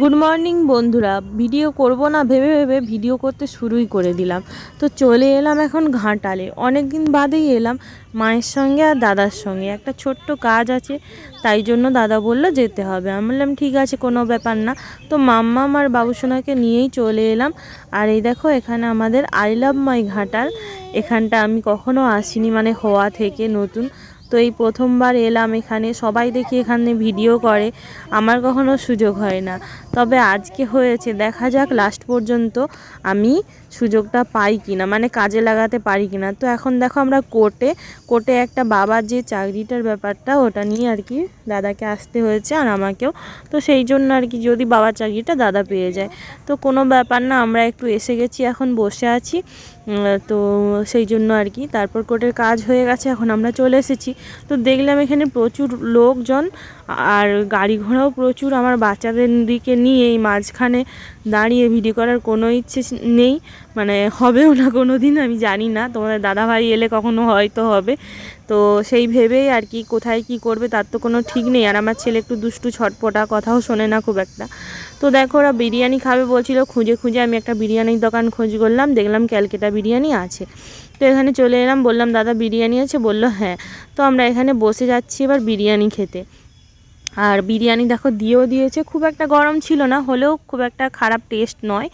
Good morning বন্ধুরা। Video করব না, ভেবে ভেবে ভিডিও করতে শুরুই করে দিলাম। তো চলে এলাম এখন ঘাটালে। অনেক দিন বাদেই এলাম মায়ের সঙ্গে আর দাদার সঙ্গে। একটা ছোট্ট কাজ আছে, তাই জন্য দাদা বলল যেতে হবে। আমি বললাম, ঠিক আছে, কোনো ব্যাপার না। তো মাম্মা আমার বাবুসোনাকে নিয়েই চলে এলাম। আর এই দেখো, এখানে আমাদের আই লাভ মাই ঘাটাল। এখানটা আমি কখনো আসিনি মানে হওয়া থেকে নতুন। তো এই প্রথমবার এলাম এখানে। সবাই দেখি এখানে ভিডিও করে। আমার কখনো সুযোগ হয় না। তবে আজকে হয়েছে, দেখা যাক লাস্ট পর্যন্ত আমি সুযোগটা পাই কিনা মানে কাজে লাগাতে পারি কিনা। তো এখন দেখো আমরা কোর্টে কোর্টে একটা বাবার যে চাকরিটার ব্যাপারটা, ওটা নিয়ে আর কি দাদাকে আসতে হয়েছে আর আমাকেও। তো সেই জন্য আর কি যদি বাবার চাকরিটা দাদা পেয়ে যায়। তো কোনো ব্যাপার না, আমরা একটু এসে গেছি, এখন বসে আছি। তো সেই জন্য আর কি। তারপর কোর্টের কাজ হয়ে গেছে, এখন আমরা চলে এসেছি। তো দেখলাম এখানে প্রচুর লোকজন আর গাড়ি ঘোড়াও প্রচুর আমার বাচ্চাদের দিকে নিয়ে এই মাঝখানে দাঁড়িয়ে ভিডিও করার কোনো ইচ্ছে নেই। মানে হবেও না কোনো দিন আমি জানি না। তোমাদের দাদাভাই এলে কখনো হয়তো হবে। তো সেই ভেবেই আর কি কোথায় কি করবে তার তো কোনো ঠিক নেই। আর আমার ছেলে একটু দুষ্টু ছটপটা কথাও শোনে না খুব একটা। তো দেখো ওরা বিরিয়ানি খাবে বলছিল, খুঁজে খুঁজে আমি একটা বিরিয়ানির দোকান খোঁজ করলাম, দেখলাম ক্যালকেটা বিরিয়ানি আছে। তো এখানে চলে এলাম, বললাম, দাদা, বিরিয়ানি আছে? বলল হ্যাঁ। তো আমরা এখানে বসে যাচ্ছি এবার বিরিয়ানি খেতে। আর বিরিয়ানি দেখো দিয়েও দিয়েছে। খুব একটা গরম ছিল না, হলেও খুব একটা খারাপ টেস্ট নয়,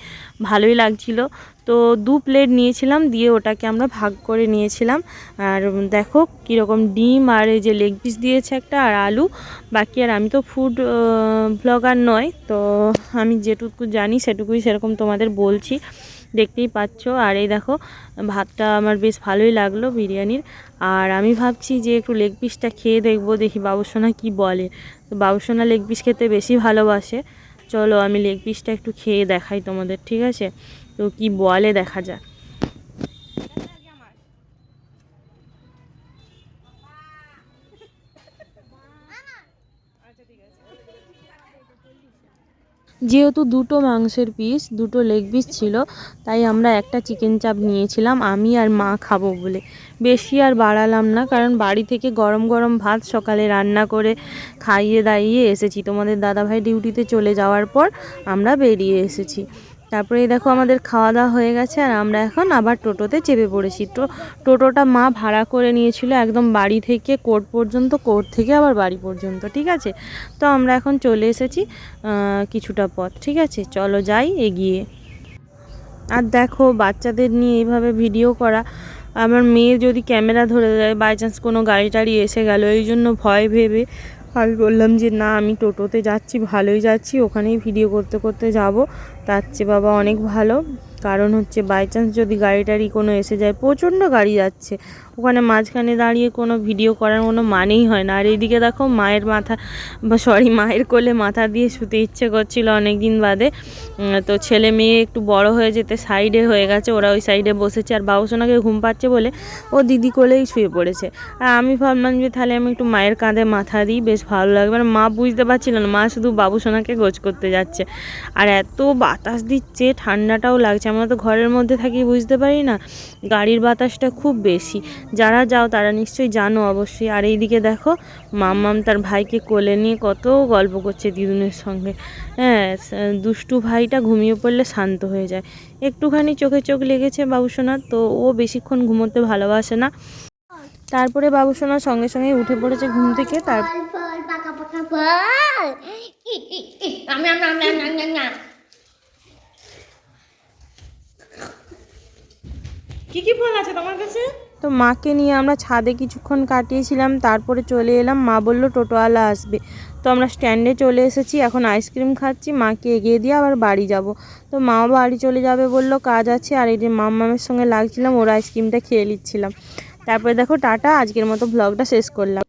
ভালোই লাগছিল। তো দু প্লেট নিয়েছিলাম, দিয়ে ওটাকে আমরা ভাগ করে নিয়েছিলাম। আর দেখো কীরকম ডিম আর এই যে লেগ পিস দিয়েছে একটা আর আলু। বাকি আর আমি তো ফুড ব্লগার নয়, তো আমি যেটুকু জানি সেটুকুই সেরকম তোমাদের বলছি। দেখতেই পাচ্ছ। আর এই দেখো, ভাতটা আমার বেশ ভালোই লাগল বিরিয়ানির। আর আমি ভাবছি যে একটু লেগ পিসটা খেয়ে দেখব, দেখি বাবুসোনা কি বলে। তো বাবুসোনা লেগ পিস খেতে বেশি ভালোবাসে। চলো আমি লেগ পিসটা একটু খেয়ে দেখাই তোমাদের, ঠিক আছে? তো কি বলে দেখা যাক। যেহেতু দুটো মাংসের পিস দুটো লেগ পিস ছিল, তাই আমরা একটা চিকেন চাপ নিয়েছিলাম, আমি আর মা খাব বলে। বেশি আর বাড়ালাম না, কারণ বাড়ি থেকে গরম গরম ভাত সকালে রান্না করে খাইয়ে দাইয়ে এসেছি। তোমাদের দাদাভাই ডিউটিতে চলে যাওয়ার পর আমরা বেরিয়ে এসেছি। তারপরে দেখো আমাদের খাওয়া দাওয়া হয়ে গেছে আর আমরা এখন আবার টোটোতে চেপে পড়েছি। তো টোটোটা মা ভাড়া করে নিয়েছিল একদম বাড়ি থেকে কোর্ট পর্যন্ত, কোর্ট থেকে আবার বাড়ি পর্যন্ত, ঠিক আছে? তো আমরা এখন চলে এসেছি কিছুটা পথ, ঠিক আছে? চলো যাই এগিয়ে। আর দেখো বাচ্চাদের নিয়ে এইভাবে ভিডিও করা। আমার মেয়ে যদি ক্যামেরা ধরে যায় বাই চান্স কোনো গাড়ি টাড়ি এসে গেল, এই জন্য ভয় ভেবে আমি বললাম যে, না, আমি টোটোতে যাচ্ছি, ভালোই যাচ্ছি, ওখানেই ভিডিও করতে করতে যাব। তার চেয়ে বাবা অনেক ভালো। কারণ হচ্ছে বাই চান্স যদি গাড়ি টাড়ি কোনো এসে যায়, প্রচণ্ড গাড়ি যাচ্ছে। ওখানে মাঝখানে দাঁড়িয়ে কোনো ভিডিও করার কোনো মানেই হয় না। আর এইদিকে দেখো মায়ের মাথা, বা সরি মায়ের কোলে মাথা দিয়ে শুতে ইচ্ছে করছিল অনেক দিন বাদে তো ছেলে মেয়ে একটু বড় হয়ে যেতে সাইডে হয়ে গেছে, ওরা ওই সাইডে বসেছে। আর বাবুসোনাকে ঘুম পাচ্ছে বলে ও দিদি কোলেই শুয়ে পড়েছে। আর আমি ভাবলাম যে তাহলে আমি একটু মায়ের কাঁধে মাথা দিই, বেশ ভালো লাগবে। আর মা বুঝতে পারছিল না, মা শুধু বাবুসোনাকে গোছ করতে যাচ্ছে। আর এত বাতাস দিচ্ছে, ঠান্ডাটাও লাগছে। আমরা তো ঘরের মধ্যে থাকি, বুঝতে পারি না। গাড়ির বাতাসটা খুব বেশি। যারা যাও তারা নিশ্চয়ই জানো অবশ্যই। আর এইদিকে দেখো, মাম্মাম তার ভাইকে কোলে নিয়ে কত গল্প করছে দিদুনের সঙ্গে। হ্যাঁ দুষ্টু ভাইটা ঘুমিয়ে পড়লে শান্ত হয়ে যায়। একটুখানি চোখে চোখ লেগেছে বাবুসোনার, তো ও বেশিক্ষণ ঘুমোতে ভালোবাসে না। তারপরে বাবুসোনার সঙ্গে সঙ্গে উঠে পড়েছে ঘুম থেকে, তার। কি কি ফল আছে তোমার কাছে? তো মাকে নিয়ে আমরা ছাদে কিছুক্ষণ কাটিয়েছিলাম, তারপরে চলে এলাম। মা বলল, টোটোওয়ালা আসবে। তো আমরা স্ট্যান্ডে চলে এসেছি, এখন আইসক্রিম খাচ্ছি, মাকে এগিয়ে দিয়ে আবার বাড়ি যাব। তো মাও বাড়ি চলে যাবে বলল, কাজ আছে। আর এই যে মামামের সঙ্গে লাগছিলাম, ওরা আইসক্রিমটা খেয়ে নিচ্ছিলাম। তারপরে দেখো, টাটা, আজকের মতো ব্লগটা শেষ করলাম।